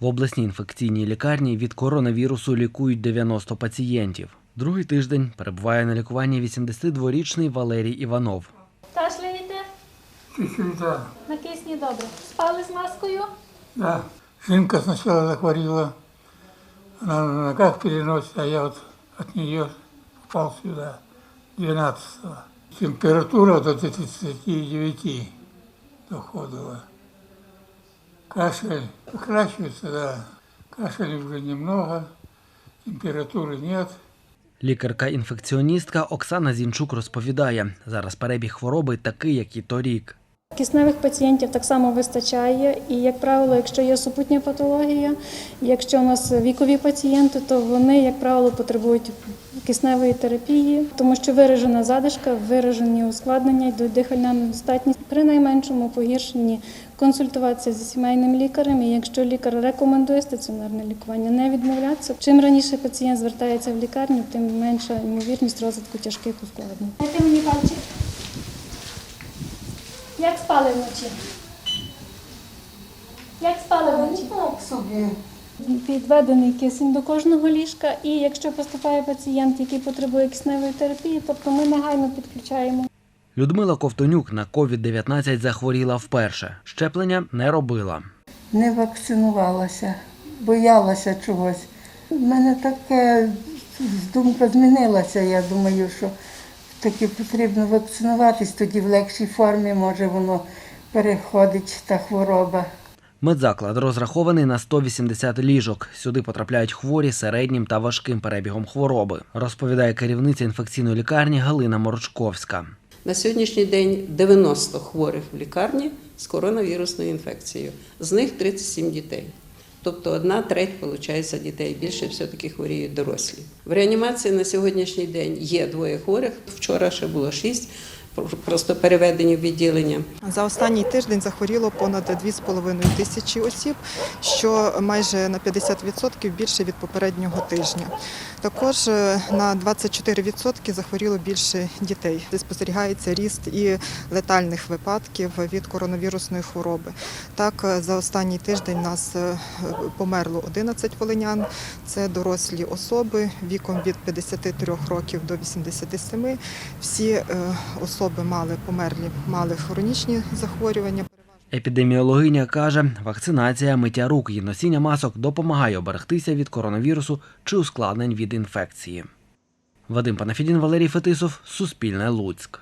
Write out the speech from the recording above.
В обласній інфекційній лікарні від коронавірусу лікують 90 пацієнтів. Другий тиждень перебуває на лікуванні 82-річний Валерій Іванов. Кашляєте? Чуть-чуть, да. На кисні добре. Спали з маскою? Да. Жинка сначала захворела, она на ногах переносит, а я вот от нее попал сюда 12-го. Температура до 39 доходила. Кашель покращивается, да. Кашель уже немного, температуры нет. Лікарка-інфекціоністка Оксана Зінчук розповідає, зараз перебіг хвороби такий, як і торік. Кисневих пацієнтів так само вистачає, і, як правило, якщо є супутня патологія, якщо у нас вікові пацієнти, то вони, як правило, потребують кисневої терапії, тому що виражена задишка, виражені ускладнення, йдуть дихальна недостатність. При найменшому погіршенні консультуватися зі сімейним лікарем, і якщо лікар рекомендує стаціонарне лікування, не відмовлятися. Чим раніше пацієнт звертається в лікарню, тим менша ймовірність розвитку тяжких ускладнень. Дайте мені пальчик. Як спали вночі? Як спали вночі? Так собі. Підведений кисень до кожного ліжка, і якщо поступає пацієнт, який потребує кисневої терапії, тобто ми негайно підключаємо. Людмила Ковтонюк на COVID-19 захворіла вперше. Щеплення не робила. Не вакцинувалася, боялася чогось. У мене таке думка змінилася. Я думаю, що таки потрібно вакцинуватись, тоді в легшій формі може воно переходить та хвороба. Медзаклад розрахований на 180 ліжок. Сюди потрапляють хворі середнім та важким перебігом хвороби, розповідає керівниця інфекційної лікарні Галина Морочковська. На сьогоднішній день 90 хворих в лікарні з коронавірусною інфекцією. З них 37 дітей. Тобто одна треть, виходить, дітей. Більше все-таки хворіють дорослі. В реанімації на сьогоднішній день є двоє хворих. Вчора ще було шість, просто переведені в відділення. За останній тиждень захворіло понад 2,5 тисячі осіб, що майже на 50% більше від попереднього тижня. Також е, на 24% захворіло більше дітей. Спостерігається ріст і летальних випадків від коронавірусної хвороби. Так, е, за останній тиждень нас е, померло 11 волинян. Це дорослі особи віком від 53 років до 87. Всі е, особи мали померлі, мали хронічні захворювання. Епідеміологиня каже, вакцинація, миття рук і носіння масок допомагає оберегтися від коронавірусу чи ускладнень від інфекції. Вадим Панафідін, Валерій Фетисов, Суспільне Луцьк.